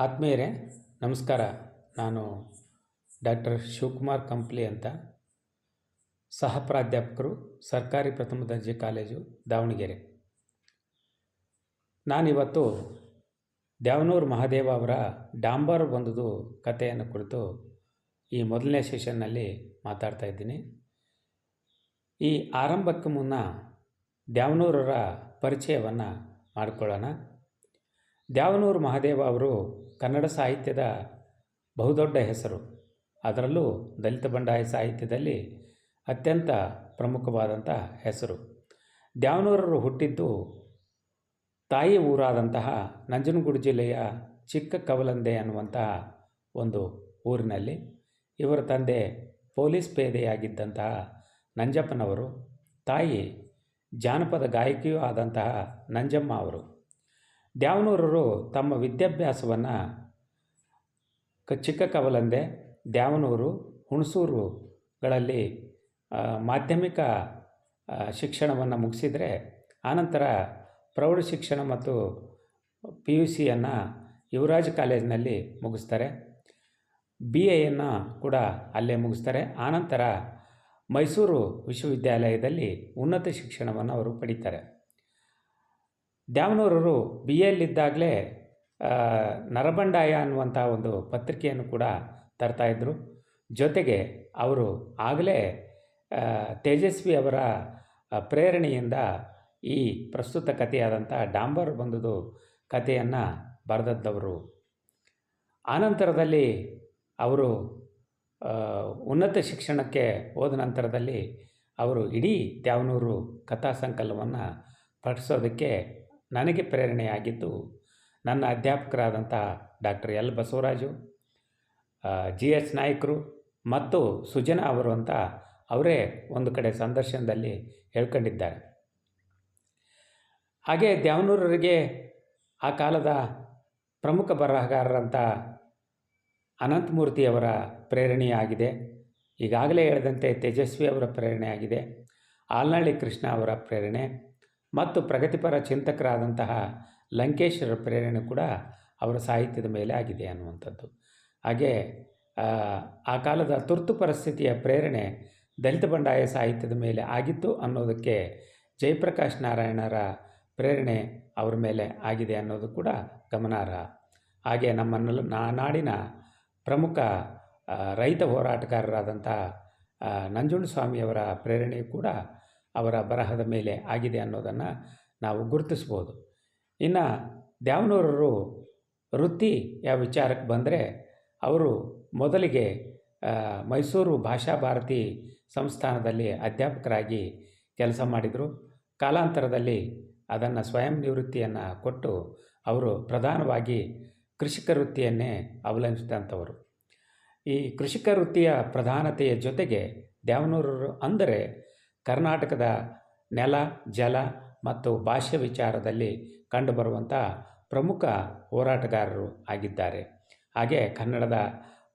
ಆತ್ಮೀಯರೇ, ನಮಸ್ಕಾರ. ನಾನು ಡಾಕ್ಟರ್ ಶಿವಕುಮಾರ್ ಕಂಪ್ಲಿ ಅಂತ. ಸಹ ಪ್ರಾಧ್ಯಾಪಕರು ಸರ್ಕಾರಿ ಪ್ರಥಮ ದರ್ಜೆ ಕಾಲೇಜು ದಾವಣಗೆರೆ. ನಾನಿವತ್ತು ದ್ಯಾವನೂರು ಮಹಾದೇವ ಅವರ ಡಾಂಬರ್ ಬಂದುದು ಕಥೆಯನ್ನು ಕುರಿತು ಈ ಮೊದಲನೇ ಸೆಷನ್ನಲ್ಲಿ ಮಾತಾಡ್ತಾ ಇದ್ದೀನಿ. ಈ ಆರಂಭಕ್ಕೆ ಮುನ್ನ ದ್ಯಾವನೂರರ ಪರಿಚಯವನ್ನು ಮಾಡಿಕೊಳ್ಳೋಣ. ದ್ಯಾವನೂರು ಮಹಾದೇವ ಅವರು ಕನ್ನಡ ಸಾಹಿತ್ಯದ ಬಹುದೊಡ್ಡ ಹೆಸರು. ಅದರಲ್ಲೂ ದಲಿತ ಬಂಡಾಯ ಸಾಹಿತ್ಯದಲ್ಲಿ ಅತ್ಯಂತ ಪ್ರಮುಖವಾದಂಥ ಹೆಸರು. ದ್ಯಾವನೂರರು ಹುಟ್ಟಿದ್ದು ತಾಯಿ ಊರಾದಂತಹ ನಂಜನಗೂಡು ಜಿಲ್ಲೆಯ ಚಿಕ್ಕ ಕವಲಂದೆ ಅನ್ನುವಂತಹ ಒಂದು ಊರಿನಲ್ಲಿ ಇವರ ತಂದೆ ಪೊಲೀಸ್ ಪೇದೆಯಾಗಿದ್ದಂತಹ ನಂಜಪ್ಪನವರು, ತಾಯಿ ಜಾನಪದ ಗಾಯಕಿಯೂ ಆದಂತಹ ನಂಜಮ್ಮ ಅವರು. ದ್ಯಾವನೂರರು ತಮ್ಮ ವಿದ್ಯಾಭ್ಯಾಸವನ್ನು ಕ ಚಿಕ್ಕ ಕವಲಂದೆ ದ್ಯಾವನೂರು ಹುಣಸೂರುಗಳಲ್ಲಿ ಮಾಧ್ಯಮಿಕ ಶಿಕ್ಷಣವನ್ನು ಮುಗಿಸಿದರೆ, ಆನಂತರ ಪ್ರೌಢ ಶಿಕ್ಷಣ ಮತ್ತು ಪಿ ಯು ಸಿಯನ್ನು ಯುವರಾಜ್ ಕಾಲೇಜಿನಲ್ಲಿ ಮುಗಿಸ್ತಾರೆ. ಬಿ ಎಯನ್ನು ಕೂಡ ಅಲ್ಲೇ ಮುಗಿಸ್ತಾರೆ. ಆನಂತರ ಮೈಸೂರು ವಿಶ್ವವಿದ್ಯಾಲಯದಲ್ಲಿ ಉನ್ನತ ಶಿಕ್ಷಣವನ್ನು ಅವರು ಪಡೀತಾರೆ. ದ್ಯಾವನೂರರು ಬಿ ಎಲ್ಲಿದ್ದಾಗಲೇ ನರಬಂಡಾಯ ಅನ್ನುವಂಥ ಒಂದು ಪತ್ರಿಕೆಯನ್ನು ಕೂಡ ತರ್ತಾಯಿದ್ರು ಜೊತೆಗೆ ಅವರು ಆಗಲೇ ತೇಜಸ್ವಿ ಅವರ ಪ್ರೇರಣೆಯಿಂದ ಈ ಪ್ರಸ್ತುತ ಕಥೆಯಾದಂಥ ಡಾಂಬರ್ ಬಂದುದು ಕಥೆಯನ್ನು ಬರೆದದ್ದವರು. ಆನಂತರದಲ್ಲಿ ಅವರು ಉನ್ನತ ಶಿಕ್ಷಣಕ್ಕೆ ಹೋದ ನಂತರದಲ್ಲಿ ಅವರು ಇಡೀ ದ್ಯಾವನೂರು ಕಥಾ ಸಂಕಲನವನ್ನು ಪಠಿಸೋದಕ್ಕೆ ನನಗೆ ಪ್ರೇರಣೆಯಾಗಿದ್ದು ನನ್ನ ಅಧ್ಯಾಪಕರಾದಂಥ doctor L Basavaraju G S ನಾಯಕರು ಮತ್ತು ಸುಜನಾ ಅವರು ಅಂತ ಅವರೇ ಒಂದು ಕಡೆ ಸಂದರ್ಶನದಲ್ಲಿ ಹೇಳ್ಕೊಂಡಿದ್ದಾರೆ. ಹಾಗೆ ದ್ಯಾವನೂರರಿಗೆ ಆ ಕಾಲದ ಪ್ರಮುಖ ಬರಹಗಾರರಂಥ ಅನಂತಮೂರ್ತಿಯವರ ಪ್ರೇರಣೆಯಾಗಿದೆ. ಈಗಾಗಲೇ ಹೇಳಿದಂತೆ ತೇಜಸ್ವಿ ಅವರ ಪ್ರೇರಣೆಯಾಗಿದೆ. ಆಲ್ನಳ್ಳಿ ಕೃಷ್ಣ ಅವರ ಪ್ರೇರಣೆ. ಮತ್ತು ಪ್ರಗತಿಪರ ಚಿಂತಕರಾದಂತಹ ಲಂಕೇಶ್ವರ ಪ್ರೇರಣೆ ಕೂಡ ಅವರ ಸಾಹಿತ್ಯದ ಮೇಲೆ ಆಗಿದೆ ಅನ್ನುವಂಥದ್ದು. ಹಾಗೆ, ಆ ಕಾಲದ ತುರ್ತು ಪರಿಸ್ಥಿತಿಯ ಪ್ರೇರಣೆ ದಲಿತ ಬಂಡಾಯ ಸಾಹಿತ್ಯದ ಮೇಲೆ ಆಗಿತ್ತು ಅನ್ನೋದಕ್ಕೆ ಜಯಪ್ರಕಾಶ್ ನಾರಾಯಣರ ಪ್ರೇರಣೆ ಅವರ ಮೇಲೆ ಆಗಿದೆ ಅನ್ನೋದು ಕೂಡ ಗಮನಾರ್ಹ. ಹಾಗೆ ನಮ್ಮ ನಾಡಿನ ಪ್ರಮುಖ ರೈತ ಹೋರಾಟಗಾರರಾದಂಥ ನಂಜುಂಡಸ್ವಾಮಿಯವರ ಪ್ರೇರಣೆ ಕೂಡ ಅವರ ಬರಹದ ಮೇಲೆ ಆಗಿದೆ ಅನ್ನೋದನ್ನು ನಾವು ಗುರುತಿಸ್ಬೋದು. ಇನ್ನು ದ್ಯಾವನೂರರು ವೃತ್ತಿ ಯಾವ ವಿಚಾರಕ್ಕೆ ಬಂದರೆ ಅವರು ಮೊದಲಿಗೆ ಮೈಸೂರು ಭಾಷಾ ಭಾರತಿ ಸಂಸ್ಥಾನದಲ್ಲಿ ಅಧ್ಯಾಪಕರಾಗಿ ಕೆಲಸ ಮಾಡಿದರು. ಕಾಲಾಂತರದಲ್ಲಿ ಅದನ್ನು ಸ್ವಯಂ ನಿವೃತ್ತಿಯನ್ನು ಕೊಟ್ಟು ಅವರು ಪ್ರಧಾನವಾಗಿ ಕೃಷಿಕ ವೃತ್ತಿಯನ್ನೇ ಅವಲಂಬಿಸಿದಂಥವರು. ಈ ಕೃಷಿಕ ವೃತ್ತಿಯ ಪ್ರಧಾನತೆಯ ಜೊತೆಗೆ ದ್ಯಾವನೂರರು ಅಂದರೆ ಕರ್ನಾಟಕದ ನೆಲ, ಜಲ ಮತ್ತು ಭಾಷೆ ವಿಚಾರದಲ್ಲಿ ಕಂಡುಬರುವಂಥ ಪ್ರಮುಖ ಹೋರಾಟಗಾರರು ಆಗಿದ್ದಾರೆ. ಹಾಗೆ ಕನ್ನಡದ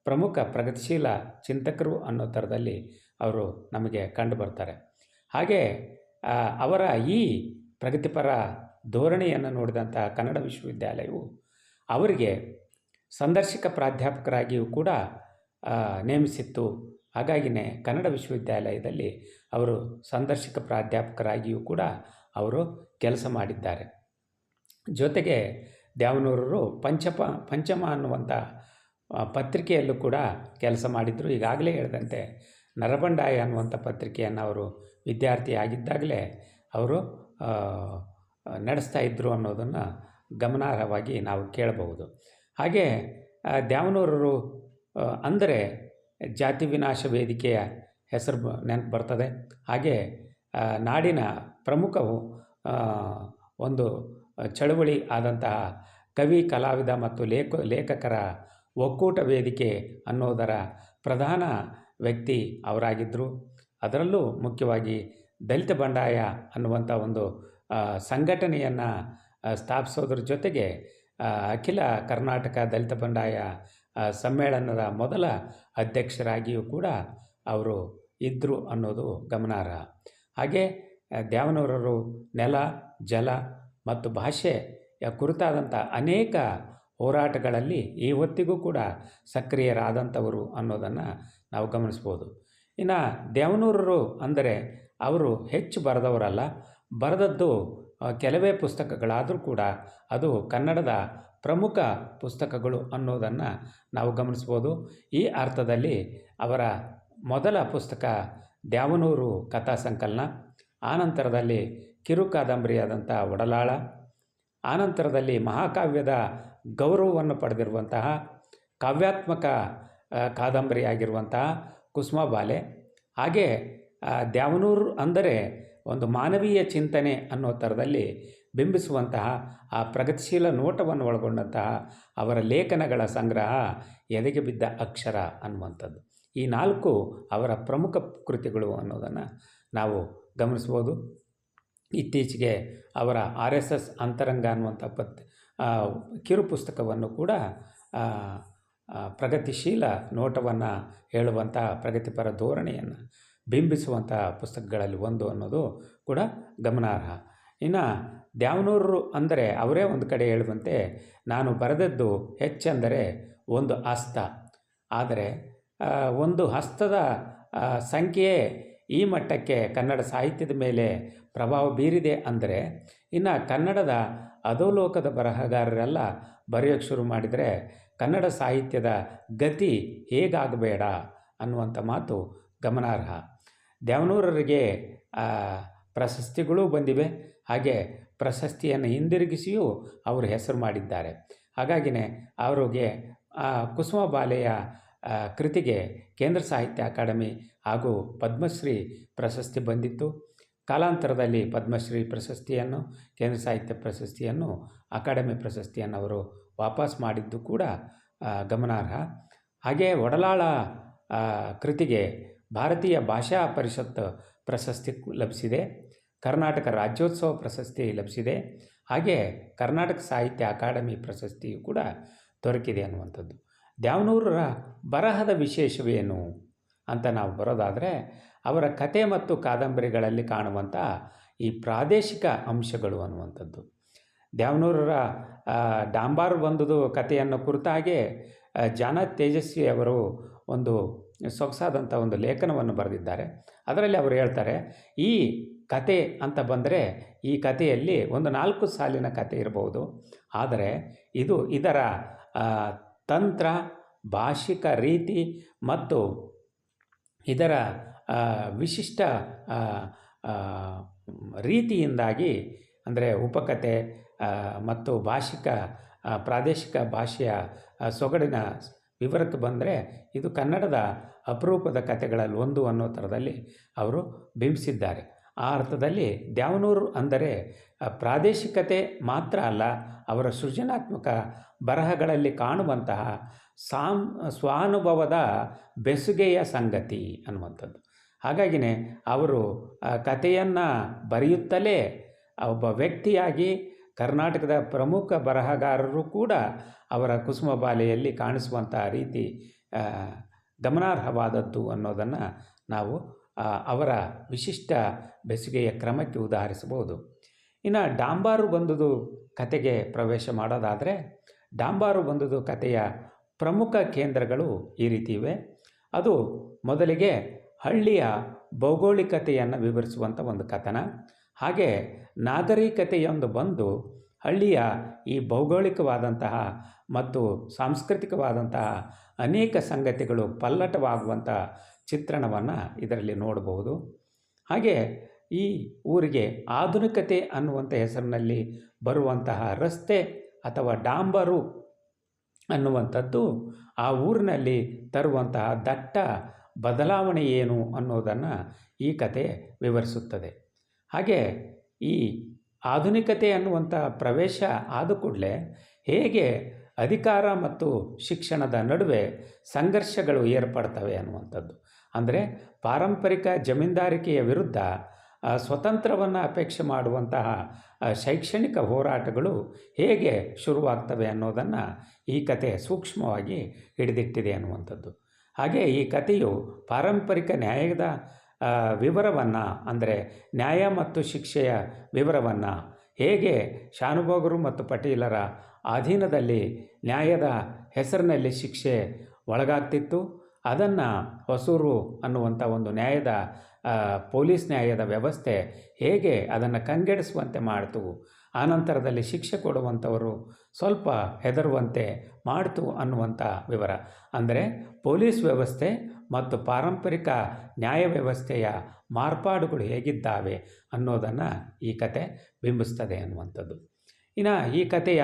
ಪ್ರಮುಖ ಪ್ರಗತಿಶೀಲ ಚಿಂತಕರು ಅನ್ನೋ ಥರದಲ್ಲಿ ಅವರು ನಮಗೆ ಕಂಡುಬರ್ತಾರೆ. ಹಾಗೆ ಅವರ ಈ ಪ್ರಗತಿಪರ ಧೋರಣೆಯನ್ನು ನೋಡಿದಂಥ ಕನ್ನಡ ವಿಶ್ವವಿದ್ಯಾಲಯವು ಅವರಿಗೆ ಸಂದರ್ಶಕ ಪ್ರಾಧ್ಯಾಪಕರಾಗಿಯೂ ಕೂಡ ನೇಮಿಸಿತ್ತು. ಹಾಗಾಗಿನೇ ಕನ್ನಡ ವಿಶ್ವವಿದ್ಯಾಲಯದಲ್ಲಿ ಅವರು ಸಂದರ್ಶಕ ಪ್ರಾಧ್ಯಾಪಕರಾಗಿಯೂ ಕೂಡ ಅವರು ಕೆಲಸ ಮಾಡಿದ್ದಾರೆ. ಜೊತೆಗೆ ದ್ಯಾವನೂರರು ಪಂಚಪ, ಪಂಚಮ ಅನ್ನುವಂಥ ಪತ್ರಿಕೆಯಲ್ಲೂ ಕೂಡ ಕೆಲಸ ಮಾಡಿದರು. ಈಗಾಗಲೇ ಹೇಳಿದಂತೆ ನರಬಂಡಾಯ ಅನ್ನುವಂಥ ಪತ್ರಿಕೆಯನ್ನು ಅವರು ವಿದ್ಯಾರ್ಥಿ ಆಗಿದ್ದಾಗಲೇ ಅವರು ನಡೆಸ್ತಾ ಇದ್ದರು ಅನ್ನೋದನ್ನು ಗಮನಾರ್ಹವಾಗಿ ನಾವು ಕೇಳಬಹುದು. ಹಾಗೆ ದ್ಯಾವನೂರರು ಅಂದರೆ ಜಾತಿ ವಿನಾಶ ವೇದಿಕೆಯ ಹೆಸರು ನೆನಪು ಬರ್ತದೆ. ಹಾಗೆ ನಾಡಿನ ಪ್ರಮುಖವು ಒಂದು ಚಳುವಳಿ ಆದಂತಹ ಕವಿ, ಕಲಾವಿದ ಮತ್ತು ಲೇಖ, ಲೇಖಕರ ಒಕ್ಕೂಟ ವೇದಿಕೆ ಅನ್ನೋದರ ಪ್ರಧಾನ ವ್ಯಕ್ತಿ ಅವರಾಗಿದ್ದರು ಅದರಲ್ಲೂ ಮುಖ್ಯವಾಗಿ ದಲಿತ ಬಂಡಾಯ ಅನ್ನುವಂಥ ಒಂದು ಸಂಘಟನೆಯನ್ನು ಸ್ಥಾಪಿಸೋದ್ರ ಜೊತೆಗೆ ಅಖಿಲ ಕರ್ನಾಟಕ ದಲಿತ ಬಂಡಾಯ ಸಮ್ಮೇಳನದ ಮೊದಲ ಅಧ್ಯಕ್ಷರಾಗಿಯೂ ಕೂಡ ಅವರು ಇದ್ದರು ಅನ್ನೋದು ಗಮನಾರ್ಹ. ಹಾಗೆ ದ್ಯಾವನೂರರು ನೆಲ, ಜಲ ಮತ್ತು ಭಾಷೆ ಕುರಿತಾದಂಥ ಅನೇಕ ಹೋರಾಟಗಳಲ್ಲಿ ಈ ಹೊತ್ತಿಗೂ ಕೂಡ ಸಕ್ರಿಯರಾದಂಥವರು ಅನ್ನೋದನ್ನು ನಾವು ಗಮನಿಸ್ಬೋದು. ಇನ್ನು ದೇವನೂರರು ಅಂದರೆ ಅವರು ಹೆಚ್ಚು ಬರೆದವರಲ್ಲ, ಬರೆದದ್ದು ಕೆಲವೇ ಪುಸ್ತಕಗಳಾದರೂ ಕೂಡ ಅದು ಕನ್ನಡದ ಪ್ರಮುಖ ಪುಸ್ತಕಗಳು ಅನ್ನೋದನ್ನು ನಾವು ಗಮನಿಸ್ಬೋದು. ಈ ಅರ್ಥದಲ್ಲಿ ಅವರ ಮೊದಲ ಪುಸ್ತಕ ದ್ಯಾವನೂರು ಕಥಾ ಸಂಕಲನ, ಆನಂತರದಲ್ಲಿ ಕಿರು ಕಾದಂಬರಿಯಾದಂಥ ಒಡಲಾಳ, ಆನಂತರದಲ್ಲಿ ಮಹಾಕಾವ್ಯದ ಗೌರವವನ್ನು ಪಡೆದಿರುವಂತಹ, ಕಾವ್ಯಾತ್ಮಕ ಕಾದಂಬರಿ ಕಾದಂಬರಿಯಾಗಿರುವಂತಹ ಕುಸುಮಬಾಲೆ ಹಾಗೆ ದ್ಯಾವನೂರು ಅಂದರೆ ಒಂದು ಮಾನವೀಯ ಚಿಂತನೆ ಅನ್ನೋ ಥರದಲ್ಲಿ ಬಿಂಬಿಸುವಂತಹ ಆ ಪ್ರಗತಿಶೀಲ ನೋಟವನ್ನು ಒಳಗೊಂಡಂತಹ ಅವರ ಲೇಖನಗಳ ಸಂಗ್ರಹ ಎದೆಗೆ ಬಿದ್ದ ಅಕ್ಷರ ಅನ್ನುವಂಥದ್ದು. ಈ ನಾಲ್ಕು ಅವರ ಪ್ರಮುಖ ಕೃತಿಗಳು ಅನ್ನೋದನ್ನು ನಾವು ಗಮನಿಸ್ಬೋದು ಇತ್ತೀಚೆಗೆ ಅವರ ಆರ್ ಎಸ್ ಎಸ್ ಅಂತರಂಗ ಅನ್ನುವಂಥ ಪತ್ ಕಿರು ಪುಸ್ತಕವನ್ನು ಕೂಡ ಪ್ರಗತಿಶೀಲ ನೋಟವನ್ನು ಹೇಳುವಂಥ ಪ್ರಗತಿಪರ ಧೋರಣೆಯನ್ನು ಬಿಂಬಿಸುವಂಥ ಪುಸ್ತಕಗಳಲ್ಲಿ ಒಂದು ಅನ್ನೋದು ಕೂಡ ಗಮನಾರ್ಹ. ಇನ್ನು ದ್ಯಾವನೂರರು ಅಂದರೆ ಅವರೇ ಒಂದು ಕಡೆ ಹೇಳುವಂತೆ ನಾನು ಬರೆದದ್ದು ಹೆಚ್ಚೆಂದರೆ ಒಂದು ಹಸ್ತ. ಆದರೆ ಒಂದು ಹಸ್ತದ ಸಂಖ್ಯೆಯೇ ಈ ಮಟ್ಟಕ್ಕೆ ಕನ್ನಡ ಸಾಹಿತ್ಯದ ಮೇಲೆ ಪ್ರಭಾವ ಬೀರಿದೆ ಅಂದರೆ, ಇನ್ನು ಕನ್ನಡದ ಅಧೋಲೋಕದ ಬರಹಗಾರರೆಲ್ಲ ಬರೆಯೋಕ್ಕೆ ಶುರು ಮಾಡಿದರೆ ಕನ್ನಡ ಸಾಹಿತ್ಯದ ಗತಿ ಹೇಗಾಗಬೇಡ ಅನ್ನುವಂಥ ಮಾತು ಗಮನಾರ್ಹ. ದ್ಯಾವನೂರರಿಗೆ ಪ್ರಶಸ್ತಿಗಳೂ ಬಂದಿವೆ. ಹಾಗೆ ಪ್ರಶಸ್ತಿಯನ್ನು ಹಿಂದಿರುಗಿಸಿಯೂ ಅವರು ಹೆಸರು ಮಾಡಿದ್ದಾರೆ. ಹಾಗಾಗಿನೇ ಅವರಿಗೆ ಆ, ಕುಸುಮ ಬಾಲೆಯ ಕೃತಿಗೆ ಕೇಂದ್ರ ಸಾಹಿತ್ಯ ಅಕಾಡೆಮಿ ಹಾಗೂ ಪದ್ಮಶ್ರೀ ಪ್ರಶಸ್ತಿ ಬಂದಿತ್ತು. ಕಾಲಾಂತರದಲ್ಲಿ ಪದ್ಮಶ್ರೀ ಪ್ರಶಸ್ತಿಯನ್ನು ಕೇಂದ್ರ ಸಾಹಿತ್ಯ ಪ್ರಶಸ್ತಿಯನ್ನು ಅಕಾಡೆಮಿ ಪ್ರಶಸ್ತಿಯನ್ನು ಅವರು ವಾಪಸ್ ಮಾಡಿದ್ದು ಕೂಡ ಗಮನಾರ್ಹ. ಹಾಗೆ ಒಡಲಾಳ ಕೃತಿಗೆ ಭಾರತೀಯ ಭಾಷಾ ಪರಿಷತ್ ಪ್ರಶಸ್ತಿ ಲಭಿಸಿದೆ. ಕರ್ನಾಟಕ ರಾಜ್ಯೋತ್ಸವ ಪ್ರಶಸ್ತಿ ಲಭಿಸಿದೆ. ಹಾಗೆ ಕರ್ನಾಟಕ ಸಾಹಿತ್ಯ ಅಕಾಡೆಮಿ ಪ್ರಶಸ್ತಿಯು ಕೂಡ ದೊರಕಿದೆ ಅನ್ನುವಂಥದ್ದು. ದ್ಯಾವನೂರರ ಬರಹದ ವಿಶೇಷವೇನು ಅಂತ ನಾವು ಬರೋದಾದರೆ, ಅವರ ಕತೆ ಮತ್ತು ಕಾದಂಬರಿಗಳಲ್ಲಿ ಕಾಣುವಂಥ ಈ ಪ್ರಾದೇಶಿಕ ಅಂಶಗಳು ಅನ್ನುವಂಥದ್ದು. ದ್ಯಾವನೂರರ ಡಾಂಬಾರ್ ಬಂದದು ಕಥೆಯನ್ನು ಕುರಿತಾಗೆ ಜಾನ ತೇಜಸ್ವಿ ಅವರು ಒಂದು ಸೊಗಸಾದಂಥ ಒಂದು ಲೇಖನವನ್ನು ಬರೆದಿದ್ದಾರೆ. ಅದರಲ್ಲಿ ಅವರು ಹೇಳ್ತಾರೆ, ಈ ಕತೆ ಅಂತ ಬಂದರೆ ಈ ಕಥೆಯಲ್ಲಿ ಒಂದು ನಾಲ್ಕು ಸಾಲಿನ ಕತೆ ಇರಬಹುದು. ಆದರೆ ಇದು ಇದರ ತಂತ್ರ, ಭಾಷಿಕ ರೀತಿ ಮತ್ತು ಇದರ ವಿಶಿಷ್ಟ ರೀತಿಯಿಂದಾಗಿ ಅಂದರೆ ಉಪಕತೆ ಮತ್ತು ಭಾಷಿಕ ಪ್ರಾದೇಶಿಕ ಭಾಷೆಯ ಸೊಗಡಿನ ವಿವರಕ್ಕೆ ಬಂದರೆ ಇದು ಕನ್ನಡದ ಅಪರೂಪದ ಕತೆಗಳಲ್ಲಿ ಒಂದು ಅನ್ನೋ ಥರದಲ್ಲಿ ಅವರು ಬಿಂಬಿಸಿದ್ದಾರೆ. ಆ ಅರ್ಥದಲ್ಲಿ ದ್ಯಾವನೂರು ಅಂದರೆ ಪ್ರಾದೇಶಿಕತೆ ಮಾತ್ರ ಅಲ್ಲ, ಅವರ ಸೃಜನಾತ್ಮಕ ಬರಹಗಳಲ್ಲಿ ಕಾಣುವಂತಹ ಸಾಮ್, ಸ್ವಾನುಭವದ ಬೆಸುಗೆಯ ಸಂಗತಿ ಅನ್ನುವಂಥದ್ದು. ಹಾಗಾಗಿನೇ ಅವರು ಕಥೆಯನ್ನು ಬರೆಯುತ್ತಲೇ ಒಬ್ಬ ವ್ಯಕ್ತಿಯಾಗಿ ಕರ್ನಾಟಕದ ಪ್ರಮುಖ ಬರಹಗಾರರು ಕೂಡ ಅವರ ಕುಸುಮ ಬಾಲೆಯಲ್ಲಿ ಕಾಣಿಸುವಂಥ ರೀತಿ ಗಮನಾರ್ಹವಾದದ್ದು ಅನ್ನೋದನ್ನು ನಾವು ಅವರ ವಿಶಿಷ್ಟ ಬೆಸುಗೆಯ ಕ್ರಮಕ್ಕೆ ಉದಾಹರಿಸಬಹುದು. ಇನ್ನು ಡಾಂಬಾರು ಬಂದುದು ಕತೆಗೆ ಪ್ರವೇಶ ಮಾಡೋದಾದರೆ, ಡಾಂಬಾರು ಬಂದುದು ಕತೆಯ ಪ್ರಮುಖ ಕೇಂದ್ರಗಳು ಈ ರೀತಿ ಇವೆ. ಅದು ಮೊದಲಿಗೆ ಹಳ್ಳಿಯ ಭೌಗೋಳಿಕತೆಯನ್ನು ವಿವರಿಸುವಂಥ ಒಂದು ಕಥನ. ಹಾಗೆ ನಾಗರಿಕತೆಯೊಂದು ಬಂದು ಹಳ್ಳಿಯ ಈ ಭೌಗೋಳಿಕವಾದಂತಹ ಮತ್ತು ಸಾಂಸ್ಕೃತಿಕವಾದಂತಹ ಅನೇಕ ಸಂಗತಿಗಳು ಪಲ್ಲಟವಾಗುವಂಥ ಚಿತ್ರಣವನ್ನು ಇದರಲ್ಲಿ ನೋಡಬಹುದು. ಹಾಗೆ ಈ ಊರಿಗೆ ಆಧುನಿಕತೆ ಅನ್ನುವಂಥ ಹೆಸರಿನಲ್ಲಿ ಬರುವಂತಹ ರಸ್ತೆ ಅಥವಾ ಡಾಂಬರು ಅನ್ನುವಂಥದ್ದು ಆ ಊರಿನಲ್ಲಿ ತರುವಂತಹ ದಟ್ಟ ಬದಲಾವಣೆ ಏನು ಅನ್ನೋದನ್ನು ಈ ಕತೆ ವಿವರಿಸುತ್ತದೆ. ಹಾಗೆ ಈ ಆಧುನಿಕತೆ ಅನ್ನುವಂಥ ಪ್ರವೇಶ ಆದ ಕೂಡಲೇ ಹೇಗೆ ಅಧಿಕಾರ ಮತ್ತು ಶಿಕ್ಷಣದ ನಡುವೆ ಸಂಘರ್ಷಗಳು ಏರ್ಪಡ್ತವೆ ಅನ್ನುವಂಥದ್ದು. ಅಂದರೆ ಪಾರಂಪರಿಕ ಜಮೀನ್ದಾರಿಕೆಯ ವಿರುದ್ಧ ಸ್ವತಂತ್ರವನ್ನು ಅಪೇಕ್ಷೆ ಮಾಡುವಂತಹ ಶೈಕ್ಷಣಿಕ ಹೋರಾಟಗಳು ಹೇಗೆ ಶುರುವಾಗ್ತವೆ ಅನ್ನೋದನ್ನು ಈ ಕತೆ ಸೂಕ್ಷ್ಮವಾಗಿ ಹಿಡಿದಿಟ್ಟಿದೆ ಅನ್ನುವಂಥದ್ದು. ಹಾಗೆ ಈ ಕಥೆಯು ಪಾರಂಪರಿಕ ನ್ಯಾಯದ ವಿವರವನ್ನು ಅಂದರೆ ನ್ಯಾಯ ಮತ್ತು ಶಿಕ್ಷೆಯ ವಿವರವನ್ನು ಹೇಗೆ ಶಾನುಭೋಗರು ಮತ್ತು ಪಟೀಲರ ಅಧೀನದಲ್ಲಿ ನ್ಯಾಯದ ಹೆಸರಿನಲ್ಲಿ ಶಿಕ್ಷೆ ಒಳಗಾಗ್ತಿತ್ತು ಅದನ್ನು ಹೊಸೂರು ಅನ್ನುವಂಥ ಒಂದು ನ್ಯಾಯದ ಪೊಲೀಸ್ ನ್ಯಾಯದ ವ್ಯವಸ್ಥೆ ಹೇಗೆ ಅದನ್ನು ಕಂಗೆಡಿಸುವಂತೆ ಮಾಡ್ತು ಆನಂತರದಲ್ಲಿ ಶಿಕ್ಷೆ ಕೊಡುವಂಥವರು ಸ್ವಲ್ಪ ಹೆದರುವಂತೆ ಮಾಡ್ತು ಅನ್ನುವಂಥ ವಿವರ. ಅಂದರೆ ಪೊಲೀಸ್ ವ್ಯವಸ್ಥೆ ಮತ್ತು ಪಾರಂಪರಿಕ ನ್ಯಾಯ ವ್ಯವಸ್ಥೆಯ ಮಾರ್ಪಾಡುಗಳು ಹೇಗಿದ್ದಾವೆ ಅನ್ನೋದನ್ನು ಈ ಕತೆ ಬಿಂಬಿಸ್ತದೆ ಅನ್ನುವಂಥದ್ದು. ಇನ್ನು ಈ ಕಥೆಯ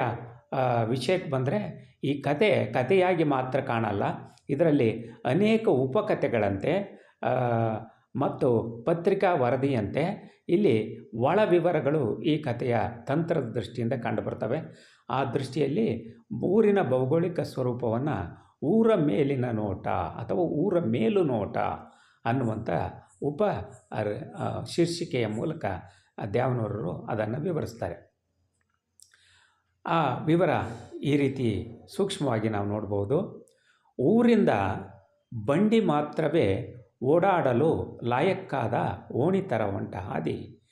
ವಿಷಯಕ್ಕೆ ಬಂದರೆ ಈ ಕತೆ ಕಥೆಯಾಗಿ ಮಾತ್ರ ಕಾಣಲ್ಲ. ಇದರಲ್ಲಿ ಅನೇಕ ಉಪಕಥೆಗಳಂತೆ ಮತ್ತು ಪತ್ರಿಕಾ ವರದಿಯಂತೆ ಇಲ್ಲಿ ಒಳ ವಿವರಗಳು ಈ ಕಥೆಯ ತಂತ್ರದ ದೃಷ್ಟಿಯಿಂದ ಕಂಡುಬರ್ತವೆ ಆ ದೃಷ್ಟಿಯಲ್ಲಿ ಊರಿನ ಭೌಗೋಳಿಕ ಸ್ವರೂಪವನ್ನು ಊರ ಮೇಲಿನ ನೋಟ ಅಥವಾ ಊರ ಮೇಲು ನೋಟ ಅನ್ನುವಂಥ ಉಪ ಶೀರ್ಷಿಕೆಯ ಮೂಲಕ ದ್ಯಾವನೂರರು ಅದನ್ನು ವಿವರಿಸ್ತಾರೆ. ಆ ವಿವರ ಈ ರೀತಿ ಸೂಕ್ಷ್ಮವಾಗಿ ನಾವು ನೋಡ್ಬೋದು. ಊರಿಂದ ಬಂಡಿ ಮಾತ್ರವೇ ಓಡಾಡಲು ಲಾಯಕ್ಕಾದ ಓಣಿ ಥರ ಹಾದಿ.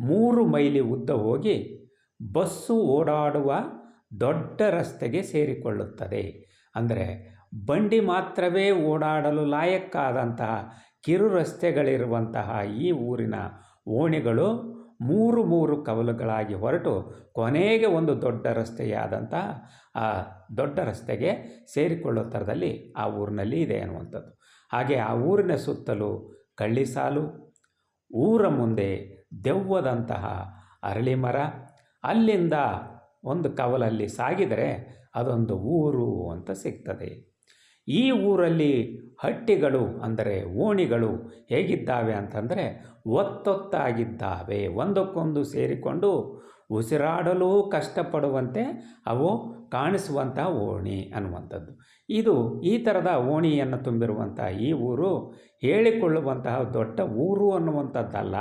ಮೂರು ಮೈಲಿ ಉದ್ದ ಹೋಗಿ ಬಸ್ಸು ಓಡಾಡುವ ದೊಡ್ಡ ರಸ್ತೆಗೆ ಸೇರಿಕೊಳ್ಳುತ್ತದೆ. ಅಂದರೆ ಬಂಡಿ ಮಾತ್ರವೇ ಓಡಾಡಲು ಲಾಯಕ್ಕಾದಂತಹ ಕಿರು ರಸ್ತೆಗಳಿರುವಂತಹ ಈ ಊರಿನ ಓಣಿಗಳು ಮೂರು ಮೂರು ಕವಲುಗಳಾಗಿ ಹೊರಟು ಕೊನೆಗೆ ಒಂದು ದೊಡ್ಡ ರಸ್ತೆಯಾದಂಥ, ಆ ದೊಡ್ಡ ರಸ್ತೆಗೆ ಸೇರಿಕೊಳ್ಳೋ ಥರದಲ್ಲಿ ಆ ಊರಿನಲ್ಲಿ ಇದೆ ಅನ್ನುವಂಥದ್ದು. ಹಾಗೆ ಆ ಊರಿನ ಸುತ್ತಲೂ ಕಳ್ಳಿ ಸಾಲು ಊರ ಮುಂದೆ ದೆವ್ವದಂತಹ ಅರಳಿ ಮರ ಅಲ್ಲಿಂದ ಒಂದು ಕವಲಲ್ಲಿ ಸಾಗಿದರೆ ಅದೊಂದು ಊರು ಅಂತ ಸಿಗ್ತದೆ. ಈ ಊರಲ್ಲಿ ಹಟ್ಟಿಗಳು ಅಂದರೆ ಓಣಿಗಳು ಹೇಗಿದ್ದಾವೆ ಅಂತಂದರೆ ಒತ್ತೊತ್ತಾಗಿದ್ದಾವೆ. ಒಂದಕ್ಕೊಂದು ಸೇರಿಕೊಂಡು ಉಸಿರಾಡಲು ಕಷ್ಟಪಡುವಂತೆ ಅವು ಕಾಣಿಸುವಂಥ ಓಣಿ ಅನ್ನುವಂಥದ್ದು. ಇದು ಈ ಥರದ ಓಣಿಯನ್ನು ತುಂಬಿರುವಂಥ ಈ ಊರು ಹೇಳಿಕೊಳ್ಳುವಂತಹ ದೊಡ್ಡ ಊರು ಅನ್ನುವಂಥದ್ದಲ್ಲ.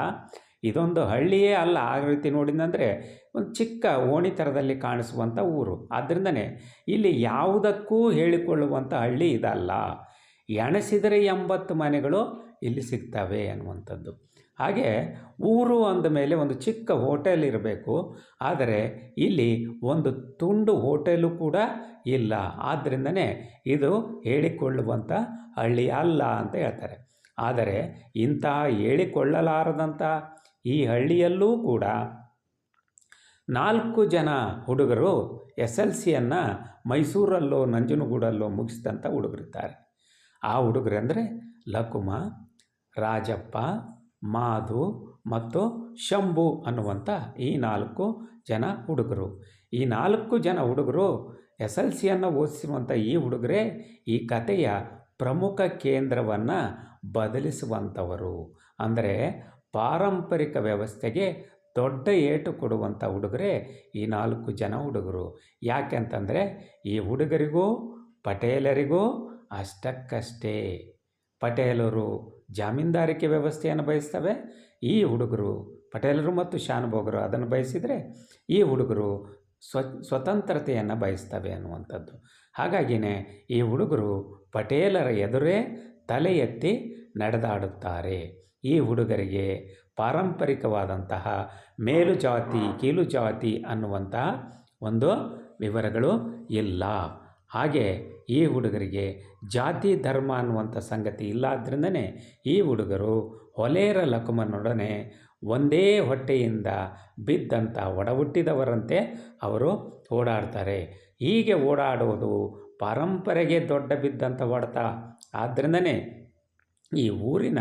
ಇದೊಂದು ಹಳ್ಳಿಯೇ ಅಲ್ಲ. ಆ ರೀತಿ ನೋಡಿದಂದರೆ ಒಂದು ಚಿಕ್ಕ ಓಣಿ ಥರದಲ್ಲಿ ಕಾಣಿಸುವಂಥ ಊರು. ಆದ್ದರಿಂದನೇ ಇಲ್ಲಿ ಯಾವುದಕ್ಕೂ ಹೇಳಿಕೊಳ್ಳುವಂಥ ಹಳ್ಳಿ ಇದಲ್ಲ. ಎಣಸಿದರೆ ಎಂಬತ್ತು ಮನೆಗಳು ಇಲ್ಲಿ ಸಿಗ್ತವೆ ಅನ್ನುವಂಥದ್ದು. ಹಾಗೆ ಊರು ಅಂದ ಮೇಲೆ ಒಂದು ಚಿಕ್ಕ ಹೋಟೆಲ್ ಇರಬೇಕು. ಆದರೆ ಇಲ್ಲಿ ಒಂದು ತುಂಡು ಹೋಟೆಲು ಕೂಡ ಇಲ್ಲ. ಆದ್ದರಿಂದನೇ ಇದು ಹೇಳಿಕೊಳ್ಳುವಂಥ ಹಳ್ಳಿ ಅಲ್ಲ ಅಂತ ಹೇಳ್ತಾರೆ. ಆದರೆ ಇಂಥ ಹೇಳಿಕೊಳ್ಳಲಾರದಂಥ ಈ ಹಳ್ಳಿಯಲ್ಲೂ ಕೂಡ ನಾಲ್ಕು ಜನ ಹುಡುಗರು ಎಸ್ ಎಲ್ ಸಿಯನ್ನು ಮೈಸೂರಲ್ಲೋ, ನಂಜನಗೂಡಲ್ಲೋ ಮುಗಿಸಿದಂಥ ಹುಡುಗರಿದ್ದಾರೆ. ಆ ಹುಡುಗರೆಂದರೆ ಲಕುಮ, ರಾಜಪ್ಪ, ಮಾಧು ಮತ್ತು ಶಂಭು ಅನ್ನುವಂಥ ಈ ನಾಲ್ಕು ಜನ ಹುಡುಗರು. ಈ ನಾಲ್ಕು ಜನ ಹುಡುಗರು ಎಸ್ ಎಲ್ ಸಿಯನ್ನು ಓದಿಸುವಂಥ ಈ ಹುಡುಗರೇ ಈ ಕಥೆಯ ಪ್ರಮುಖ ಕೇಂದ್ರವನ್ನು ಬದಲಿಸುವಂಥವರು ಅಂದರೆ ಪಾರಂಪರಿಕ ವ್ಯವಸ್ಥೆಗೆ ದೊಡ್ಡ ಏಟು ಕೊಡುವಂಥ ಹುಡುಗರೇ ಈ ನಾಲ್ಕು ಜನ ಹುಡುಗರು ಯಾಕೆಂತಂದರೆ ಈ ಹುಡುಗರಿಗೂ ಪಟೇಲರಿಗೂ ಅಷ್ಟಕ್ಕಷ್ಟೇ. ಪಟೇಲರು ಜಾಮೀನ್ದಾರಿಕೆ ವ್ಯವಸ್ಥೆಯನ್ನು ಬಯಸ್ತವೆ. ಈ ಹುಡುಗರು ಪಟೇಲರು ಮತ್ತು ಶಾನುಭೋಗರು ಅದನ್ನು ಬಯಸಿದರೆ ಈ ಹುಡುಗರು ಸ್ವ ಸ್ವತಂತ್ರತೆಯನ್ನು ಬಯಸ್ತವೆ ಅನ್ನುವಂಥದ್ದು. ಹಾಗಾಗಿಯೇ ಈ ಹುಡುಗರು ಪಟೇಲರ ಎದುರೇ ತಲೆ ಎತ್ತಿ ನಡೆದಾಡುತ್ತಾರೆ. ಈ ಹುಡುಗರಿಗೆ ಪಾರಂಪರಿಕವಾದಂತಹ ಮೇಲು ಜಾತಿ, ಕೀಲು ಜಾತಿ ಅನ್ನುವಂತಹ ಒಂದು ವಿವರಗಳು ಇಲ್ಲ. ಹಾಗೆ ಈ ಹುಡುಗರಿಗೆ ಜಾತಿ, ಧರ್ಮ ಅನ್ನುವಂಥ ಸಂಗತಿ ಇಲ್ಲಾದ್ರಿಂದನೇ ಈ ಹುಡುಗರು ಹೊಲೇರ ಲಕುಮನೊಡನೆ ಒಂದೇ ಹೊಟ್ಟೆಯಿಂದ ಬಿದ್ದಂಥ ಒಡಹುಟ್ಟಿದವರಂತೆ ಅವರು ಓಡಾಡ್ತಾರೆ. ಹೀಗೆ ಓಡಾಡುವುದು ಪರಂಪರೆಗೆ ದೊಡ್ಡ ಬಿದ್ದಂಥ ಹೊಡೆತ. ಆದ್ದರಿಂದನೇ ಈ ಊರಿನ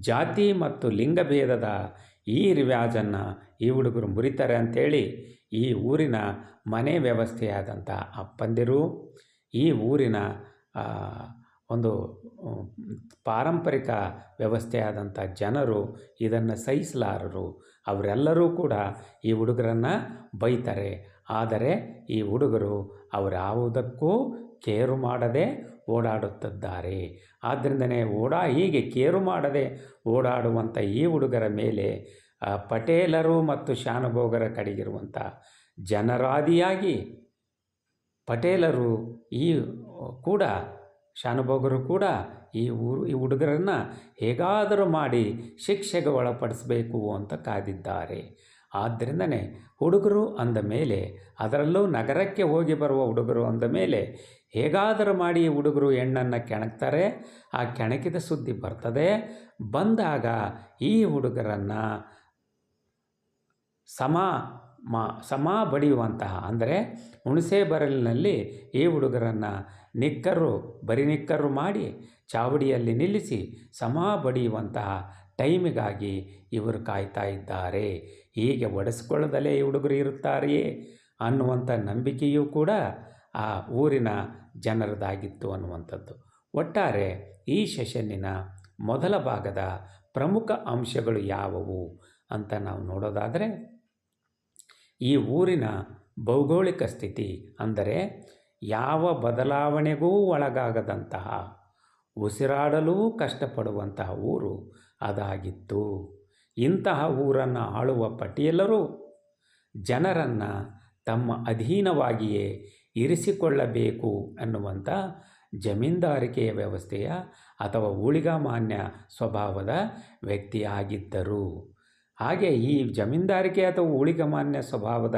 ಜಾತಿ ಮತ್ತು ಲಿಂಗಭೇದದ ಈ ರಿವಾಜನ್ನು ಈ ಹುಡುಗರು ಮುರಿತಾರೆ ಅಂಥೇಳಿ ಈ ಊರಿನ ಮನೆ ವ್ಯವಸ್ಥೆಯಾದಂಥ ಅಪ್ಪಂದಿರು, ಈ ಊರಿನ ಒಂದು ಪಾರಂಪರಿಕ ವ್ಯವಸ್ಥೆಯಾದಂಥ ಜನರು ಇದನ್ನು ಸಹಿಸಲಾರರು. ಅವರೆಲ್ಲರೂ ಕೂಡ ಈ ಹುಡುಗರನ್ನು ಬೈತಾರೆ. ಆದರೆ ಈ ಹುಡುಗರು ಅವರ್ಯಾವುದಕ್ಕೂ ಕೇರು ಮಾಡದೆ ಓಡಾಡುತ್ತಿದ್ದಾರೆ. ಆದ್ದರಿಂದನೇ ಓಡಾ ಹೀಗೆ ಕೇರು ಮಾಡದೆ ಓಡಾಡುವಂಥ ಈ ಹುಡುಗರ ಮೇಲೆ ಪಟೇಲರು ಮತ್ತು ಶಾನುಭೋಗರ ಕಡೆಗಿರುವಂಥ ಜನರಾದಿಯಾಗಿ ಪಟೇಲರು ಈ ಕೂಡ ಶಾನುಭೋಗರು ಕೂಡ ಈ ಊರು, ಈ ಹುಡುಗರನ್ನು ಹೇಗಾದರೂ ಮಾಡಿ ಶಿಕ್ಷೆಗೆ ಒಳಪಡಿಸಬೇಕು ಅಂತ ಕಾದಿದ್ದಾರೆ. ಆದ್ದರಿಂದನೇ ಹುಡುಗರು ಅಂದ ಮೇಲೆ, ಅದರಲ್ಲೂ ನಗರಕ್ಕೆ ಹೋಗಿ ಬರುವ ಹುಡುಗರು ಅಂದ ಮೇಲೆ ಹೇಗಾದರೂ ಮಾಡಿ ಹುಡುಗರು ಹೆಣ್ಣನ್ನು ಕೆಣಕ್ತಾರೆ, ಆ ಕೆಣಕಿದ ಸುದ್ದಿ ಬರ್ತದೆ. ಬಂದಾಗ ಈ ಹುಡುಗರನ್ನು ಸಮ ಮಾ ಸಮ ಬಡಿಯುವಂತಹ, ಅಂದರೆ ಹುಣಸೆ ಬರಲಿನಲ್ಲಿ ಈ ಹುಡುಗರನ್ನು ನಿಕ್ಕರು, ಬರಿ ನಿಕ್ಕರು ಮಾಡಿ ಚಾವಡಿಯಲ್ಲಿ ನಿಲ್ಲಿಸಿ ಸಮ ಬಡಿಯುವಂತಹ ಟೈಮಿಗಾಗಿ ಇವರು ಕಾಯ್ತಾ ಇದ್ದಾರೆ. ಹೀಗೆ ಒಡೆಸ್ಕೊಳ್ಳದಲ್ಲೇ ಈ ಹುಡುಗರು ಇರುತ್ತಾರೆಯೇ ಅನ್ನುವಂಥ ನಂಬಿಕೆಯೂ ಕೂಡ ಆ ಊರಿನ ಜನರದಾಗಿತ್ತು ಅನ್ನುವಂಥದ್ದು. ಒಟ್ಟಾರೆ ಈ ಸೆಷನ್ನಿನ ಮೊದಲ ಭಾಗದ ಪ್ರಮುಖ ಅಂಶಗಳು ಯಾವುವು ಅಂತ ನಾವು ನೋಡೋದಾದರೆ, ಈ ಊರಿನ ಭೌಗೋಳಿಕ ಸ್ಥಿತಿ ಅಂದರೆ ಯಾವ ಬದಲಾವಣೆಗೂ ಒಳಗಾಗದಂತಹ, ಉಸಿರಾಡಲೂ ಕಷ್ಟಪಡುವಂತಹ ಊರು ಅದಾಗಿತ್ತು. ಇಂತಹ ಊರನ್ನು ಆಳುವ ಪಟಿಯಲ್ಲರೂ ಜನರನ್ನು ತಮ್ಮ ಅಧೀನವಾಗಿಯೇ ಇರಿಸಿಕೊಳ್ಳಬೇಕು ಅನ್ನುವಂಥ ಜಮೀನ್ದಾರಿಕೆಯ ವ್ಯವಸ್ಥೆಯ ಅಥವಾ ಊಳಿಗಮಾನ್ಯ ಸ್ವಭಾವದ ವ್ಯಕ್ತಿಯಾಗಿದ್ದರು. ಹಾಗೆ ಈ ಜಮೀನ್ದಾರಿಕೆ ಅಥವಾ ಊಳಿಗಮಾನ್ಯ ಸ್ವಭಾವದ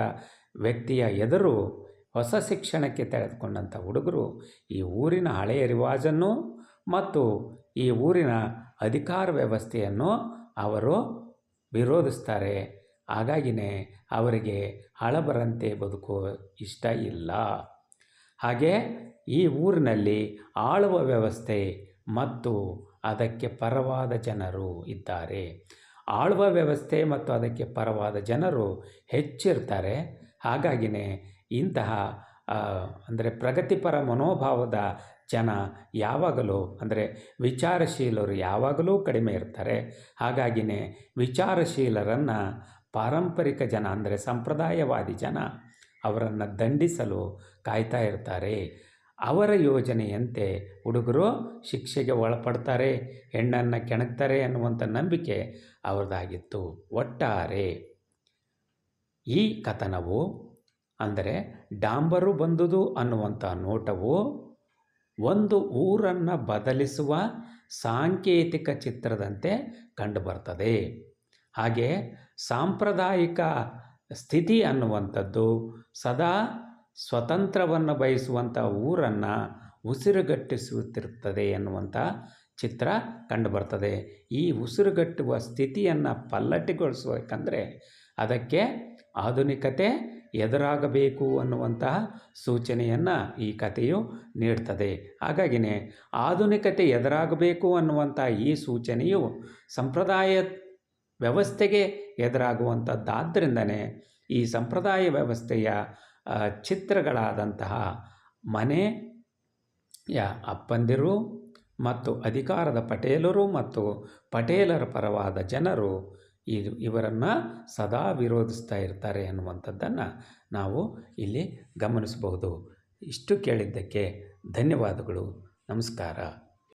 ವ್ಯಕ್ತಿಯ ಎದುರು ಹೊಸ ಶಿಕ್ಷಣಕ್ಕೆ ತೆಗೆದುಕೊಂಡಂಥ ಹುಡುಗರು ಈ ಊರಿನ ಹಳೆಯ ರಿವಾಜನ್ನು ಮತ್ತು ಈ ಊರಿನ ಅಧಿಕಾರ ವ್ಯವಸ್ಥೆಯನ್ನು ಅವರು ವಿರೋಧಿಸ್ತಾರೆ. ಹಾಗಾಗಿಯೇ ಅವರಿಗೆ ಹಳಬರಂತೆ ಬದುಕೋ ಇಷ್ಟ ಇಲ್ಲ. ಹಾಗೆ ಈ ಊರಿನಲ್ಲಿ ಆಳುವ ವ್ಯವಸ್ಥೆ ಮತ್ತು ಅದಕ್ಕೆ ಪರವಾದ ಜನರು ಇದ್ದಾರೆ. ಆಳುವ ವ್ಯವಸ್ಥೆ ಮತ್ತು ಅದಕ್ಕೆ ಪರವಾದ ಜನರು ಹೆಚ್ಚಿರ್ತಾರೆ. ಹಾಗಾಗಿಯೇ ಇಂತಹ ಅಂದರೆ ಪ್ರಗತಿಪರ ಮನೋಭಾವದ ಜನ ಯಾವಾಗಲೂ, ಅಂದರೆ ವಿಚಾರಶೀಲರು ಯಾವಾಗಲೂ ಕಡಿಮೆ ಇರ್ತಾರೆ. ಹಾಗಾಗಿಯೇ ವಿಚಾರಶೀಲರನ್ನು ಪಾರಂಪರಿಕ ಜನ ಅಂದರೆ ಸಂಪ್ರದಾಯವಾದಿ ಜನ ಅವರನ್ನು ದಂಡಿಸಲು ಕಾಯ್ತಾ ಇರ್ತಾರೆ. ಅವರ ಯೋಜನೆಯಂತೆ ಹುಡುಗರು ಶಿಕ್ಷೆಗೆ ಒಳಪಡ್ತಾರೆ, ಹೆಣ್ಣನ್ನು ಕೆಣಕ್ತಾರೆ ಅನ್ನುವಂಥ ನಂಬಿಕೆ ಅವ್ರದ್ದಾಗಿತ್ತು. ಒಟ್ಟಾರೆ ಈ ಕಥನವು ಅಂದರೆ ಡಾಂಬರು ಬಂದುದು ಅನ್ನುವಂಥ ನೋಟವು ಒಂದು ಊರನ್ನು ಬದಲಿಸುವ ಸಾಂಕೇತಿಕ ಚಿತ್ರದಂತೆ ಕಂಡುಬರ್ತದೆ ಹಾಗೆ ಸಾಂಪ್ರದಾಯಿಕ ಸ್ಥಿತಿ ಅನ್ನುವಂಥದ್ದು, ಸದಾ ಸ್ವತಂತ್ರವನ್ನು ಬಯಸುವಂಥ ಊರನ್ನು ಉಸಿರುಗಟ್ಟಿಸುತ್ತಿರುತ್ತದೆ ಎನ್ನುವಂಥ ಚಿತ್ರ ಕಂಡುಬರ್ತದೆ. ಈ ಉಸಿರುಗಟ್ಟುವ ಸ್ಥಿತಿಯನ್ನು ಪಲ್ಲಟಿಗೊಳಿಸಬೇಕಂದ್ರೆ ಅದಕ್ಕೆ ಆಧುನಿಕತೆ ಎದುರಾಗಬೇಕು ಅನ್ನುವಂತಹ ಸೂಚನೆಯನ್ನು ಈ ಕಥೆಯು ನೀಡ್ತದೆ. ಹಾಗಾಗಿನೇ ಆಧುನಿಕತೆ ಎದುರಾಗಬೇಕು ಅನ್ನುವಂಥ ಈ ಸೂಚನೆಯು ಸಂಪ್ರದಾಯ ವ್ಯವಸ್ಥೆಗೆ ಎದುರಾಗುವಂಥದ್ದಾದ್ದರಿಂದನೇ ಈ ಸಂಪ್ರದಾಯ ವ್ಯವಸ್ಥೆಯ ಚಿತ್ರಗಳಾದಂತಹ ಮನೆಯ ಅಪ್ಪಂದಿರು ಮತ್ತು ಅಧಿಕಾರದ ಪಟೇಲರು ಮತ್ತು ಪಟೇಲರ ಪರವಾದ ಜನರು ಇದು ಇವರನ್ನು ಸದಾ ವಿರೋಧಿಸ್ತಾ ಇರ್ತಾರೆ ಅನ್ನುವಂಥದ್ದನ್ನು ನಾವು ಇಲ್ಲಿ ಗಮನಿಸಬಹುದು. ಇಷ್ಟು ಕೇಳಿದ್ದಕ್ಕೆ ಧನ್ಯವಾದಗಳು. ನಮಸ್ಕಾರ.